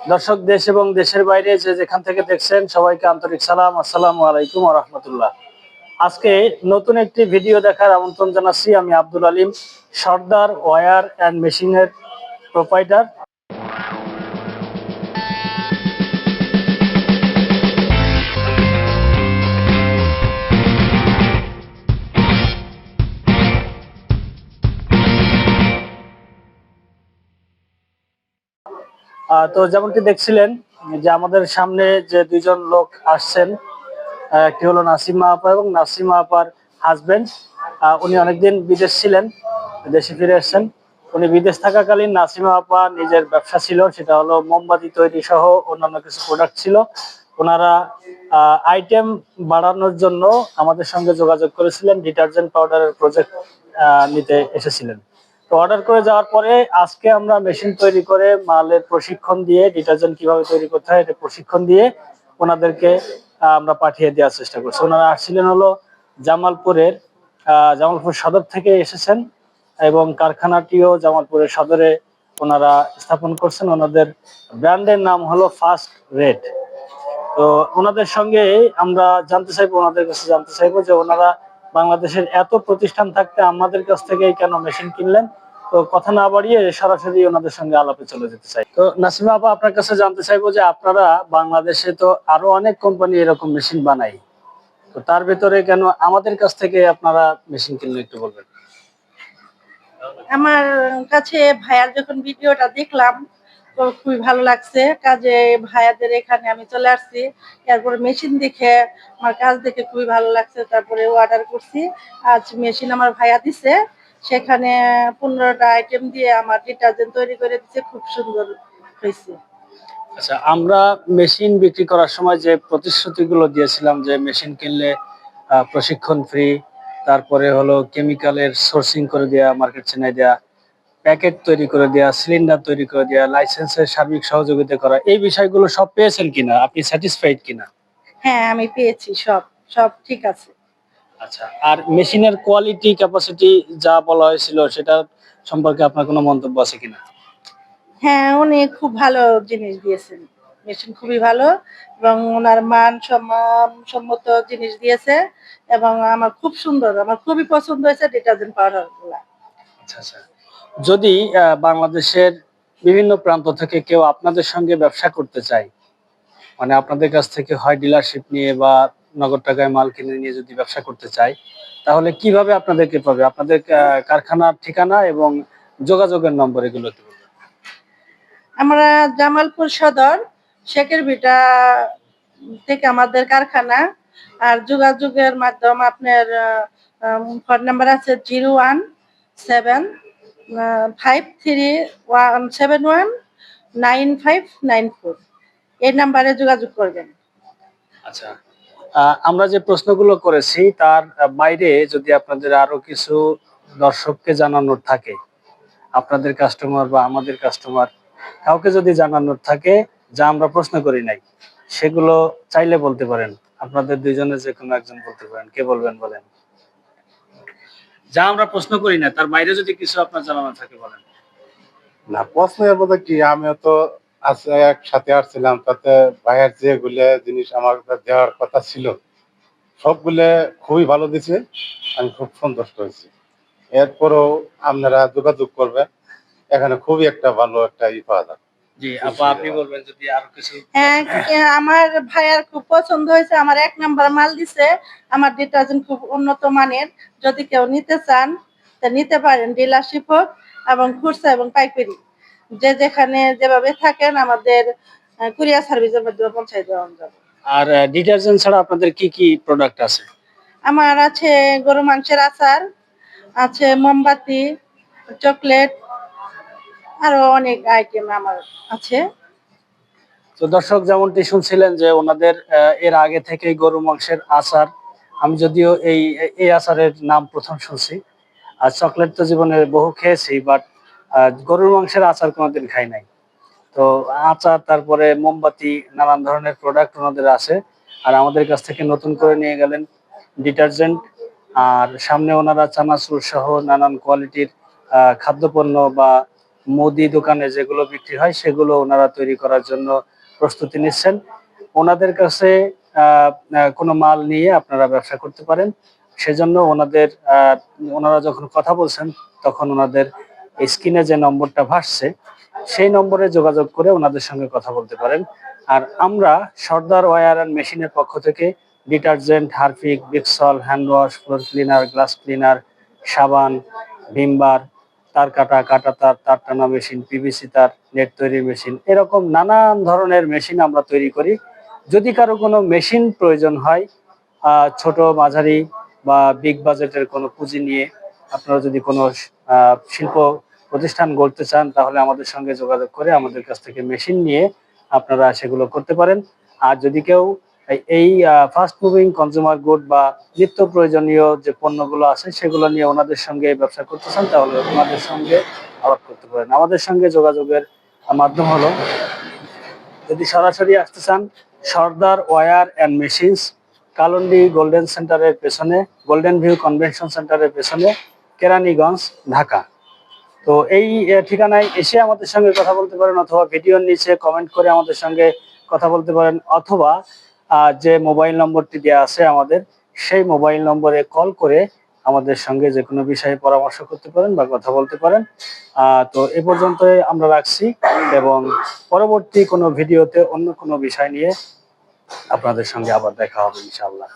দর্শক দেশ এবং দেশের বাইরে যে যেখান থেকে দেখছেন, সবাইকে আন্তরিক সালাম। আসসালামু আলাইকুম রহমতুল্লাহ। আজকে নতুন একটি ভিডিও দেখার আমন্ত্রণ জানাচ্ছি। আমি আব্দুল আলিম, সর্দার ওয়ার অ্যান্ড মেশিনের প্রোপাইটার। তো যেমনটি দেখছিলেন, যে আমাদের সামনে যে দুইজন লোক আসছেন একটি হলো নাসিমা আপা এবং নাসিমা আপার হাজবেন্ড উনি অনেকদিন বিদেশ ছিলেন দেশে ফিরে এসেছেন। উনি বিদেশ থাকাকালীন নাসিমা আপা নিজের ব্যবসা ছিল, সেটা হলো মোমবাতি তৈরি সহ অন্যান্য কিছু প্রোডাক্ট ছিল। ওনারা আইটেম বাড়ানোর জন্য আমাদের সঙ্গে যোগাযোগ করেছিলেন ডিটারজেন্ট পাউডারের প্রজেক্ট নিতে এসেছিলেন। তো অর্ডার করে যাওয়ার পরে আজকে আমরা মেশিন তৈরি করে মালের প্রশিক্ষণ দিয়ে ডিটারজেন্ট কীভাবে তৈরি করতে হয় এটা প্রশিক্ষণ দিয়ে ওনাদেরকে আমরা পাঠিয়ে দেওয়ার চেষ্টা করছি। ওনারা আসছিলেন হলো জামালপুরের জামালপুর সদর থেকে এসেছেন এবং কারখানাটিও জামালপুরের সদরে ওনারা স্থাপন করছেন। ওনাদের ব্র্যান্ডের নাম হলো ফার্স্ট রেড তো ওনাদের সঙ্গে আমরা জানতে চাইব, ওনাদের কাছে জানতে চাইব যে ওনারা বাংলাদেশের এত প্রতিষ্ঠান থাকতে আমাদের কাছ থেকে কেন মেশিন কিনলেন? তো কথা না বাড়িয়ে সরাসরি ওনাদের সঙ্গে আলাপে চলে যেতে চাই। তো নাসিমা আপা, আপনার কাছে জানতে চাইব যে আপনারা বাংলাদেশে তো আরও অনেক কোম্পানি এরকম মেশিন বানাই। তো তার ভিতরে কেন আমাদের কাছ থেকে আপনারা মেশিন কিনলেন একটু বলবেন। আমার কাছে ভাইয়ার যখন ভিডিওটা দেখলাম, তো খুবই ভালো লাগছে। কাজে ভাইয়াদের এখানে আমি চলে আসছি। এরপরে মেশিন দেখে আমার কাজ দেখে খুবই ভালো লাগছে। তারপরে অর্ডার করছি। আজ মেশিন আমার ভাইয়া দিছে। সেখানে পনেরোটা আইটেম দিয়ে আমার ডিটারজেন্ট তৈরি করে দিচ্ছে খুব সুন্দর হয়েছে। আচ্ছা আমরা মেশিন বিক্রি করার সময় যে প্রতিশ্রুতিগুলো দিয়েছিলাম যে মেশিন কিনলে প্রশিক্ষণ ফ্রি তারপরে হলো কেমিক্যালের সোর্সিং করে দেওয়া মার্কেট চেনাই দেওয়া প্যাকেট তৈরি করে দেওয়া সিলিন্ডার তৈরি করে দেওয়া লাইসেন্সের সার্বিক সহযোগিতা করা এই বিষয়গুলো সব পেয়েছেন কিনা? আপনি স্যাটিসফাইড কিনা? হ্যাঁ আমি পেয়েছি সব সব ঠিক আছে। আচ্ছা আর মেশিনের কোয়ালিটি ক্যাপাসিটি যা বলা হয়েছিল সেটা সম্পর্কে আপনার কোনো মন্তব্য আছে কিনা? হ্যাঁ উনি খুব ভালো জিনিস দিয়েছেন। মেশিন খুবই ভালো এবং ওনার মান সম্মত জিনিস দিয়েছে এবং আমার খুব সুন্দর আমার খুবই পছন্দ হয়েছে ডিটারজেন্ট পাউডারগুলা। আচ্ছা আচ্ছা। যদি বাংলাদেশের বিভিন্ন প্রান্ত থেকে কেউ আপনাদের সঙ্গে ব্যবসা করতে চায় মানে আপনাদের কাছ থেকে হয় ডিলারশিপ নিয়ে বা নগদ টাকায় মাল কিনে নিয়ে যদি ব্যবসা করতে চাই তাহলে কীভাবে আপনাদেরকে পাবে? আপনাদের কারখানার ঠিকানা এবং যোগাযোগের নম্বর এগুলো আমরা জামালপুর সদর শেখের ভিটা থেকে আমাদের কারখানা আর যোগাযোগের মাধ্যম আপনার ফোন নাম্বার আছে zero one seven five three one seven one nine five nine four. এই নাম্বারে যোগাযোগ করবেন। আচ্ছা। আমরা যে প্রশ্নগুলো করেছি, তার বাইরে যদি আপনাদের আরও কিছু দর্শককে জানানোর থাকে, আপনাদের কাস্টমার বা আমাদের কাস্টমার কাউকে যদি জানানোর থাকে যা আমরা প্রশ্ন করি নাই, সেগুলো চাইলে বলতে পারেন। আপনাদের দুইজনে যে কোনো একজন বলতে পারেন। কে বলবেন বলেন? যা আমরা প্রশ্ন করি না তার বাইরে যদি কিছু আপনার জানানো থাকে বলেন। না, প্রশ্নের মধ্যে কি? আমিও তো আজ একসাথে আসছিলাম তাতে ভাইয়ের যেগুলো জিনিস আমার দেওয়ার কথা ছিল সবগুলো খুবই ভালো দিছে আমি খুব সন্তুষ্ট হয়েছি। এরপরও আপনারা যোগাযোগ করবেন এখানে খুবই একটা ভালো একটা ই পাওয়া যাবে জি আপা আপনি বলবেন যদি আরও কিছু হ্যাঁ আমার ভাইয়ার খুব পছন্দ হয়েছে আমার এক নাম্বার মাল দিছে আমার ডিটারজেন্ট খুব উন্নত মানের যদি কেউ নিতে চান তা নিতে পারেন ডিলারশিপ হোক এবং খুচরা এবং পাইকারি। যে যেখানে যেভাবে থাকেন আমাদের কুরিয়ার সার্ভিসের মাধ্যমে পৌঁছায় দেওয়া যাবে। আর ডিটারজেন্ট ছাড়া আপনাদের কি কি প্রোডাক্ট আছে? আমার আছে গরু মাংসের আচার আছে মোমবাতি চকলেট আরও অনেক আইটেম আমার আছে। তো দর্শক যেমনটি শুনছিলেন যে ওনাদের এর আগে থেকে গরু মাংসের আচার। আমি যদিও এই এই আচারের নাম প্রথম শুনছি। আর চকলেট তো জীবনে বহু খেয়েছি বাট গরুর মাংসের আচার কোনোদিন খাই নাই। তো আচার, তারপরে মোমবাতি, নানান ধরনের প্রোডাক্ট ওনাদের আছে। আর আমাদের কাছ থেকে নতুন করে নিয়ে গেলেন ডিটারজেন্ট। আর সামনে ওনারা চানাচুর সহ নানান কোয়ালিটির খাদ্যপণ্য বা মুদি দোকানে যেগুলো বিক্রি হয়, সেগুলো ওনারা তৈরি করার জন্য প্রস্তুতি নিচ্ছেন। ওনাদের কাছে কোনো মাল নিয়ে আপনারা ব্যবসা করতে পারেন। সেজন্য ওনাদের ওনারা যখন কথা বলছেন, তখন ওনাদের স্ক্রিনে যে নম্বরটা ভাসছে, সেই নম্বরে যোগাযোগ করে ওনাদের সঙ্গে কথা বলতে পারেন। আর আমরা সর্দার ওয়ার অ্যান্ড মেশিনের পক্ষ থেকে detergent, Harpic, Bixol hand wash floor cleaner, glass cleaner, সাবান, ভিমবার, তার কাটা কাটা তার তার টানা মেশিন, পিভিসি তার, নেট তৈরির মেশিন, এরকম নানান ধরনের মেশিন আমরা তৈরি করি। যদি কারও কোনো মেশিন প্রয়োজন হয় ছোট মাঝারি বা বিগ বাজেটের কোনো পুঁজি নিয়ে আপনারা যদি কোনো শিল্প প্রতিষ্ঠান গড়তে চান, তাহলে আমাদের সঙ্গে যোগাযোগ করে আমাদের কাছ থেকে মেশিন নিয়ে আপনারা সেগুলো করতে পারেন। আর যদি কেউ এই ফাস্ট মুভিং কনজিউমার গুড বা নিত্য প্রয়োজনীয় যে পণ্যগুলো আছে, সেগুলো নিয়ে ওনাদের সঙ্গে ব্যবসা করতে চান, তাহলে ওনাদের সঙ্গে আলাপ করতে পারেন। আমাদের সঙ্গে যোগাযোগের মাধ্যম হলো, যদি সরাসরি আসতে চান, Sardar ware and machines, Kalondi golden সেন্টারের পেছনে, গোল্ডেন ভিউ কনভেনশন সেন্টারের পেছনে কেরানীগঞ্জ, ঢাকা। তো এই ঠিকানায় এসে আমাদের সঙ্গে কথা বলতে পারেন অথবা ভিডিওর নিচে কমেন্ট করে আমাদের সঙ্গে কথা বলতে পারেন অথবা যে মোবাইল নম্বরটি দেওয়া আছে আমাদের, সেই মোবাইল নম্বরে কল করে আমাদের সঙ্গে যে কোনো বিষয়ে পরামর্শ করতে পারেন বা কথা বলতে পারেন। তো এ পর্যন্ত আমরা রাখছি এবং পরবর্তী কোনো ভিডিওতে অন্য কোনো বিষয় নিয়ে আপনাদের সঙ্গে আবার দেখা হবে ইনশাআল্লাহ।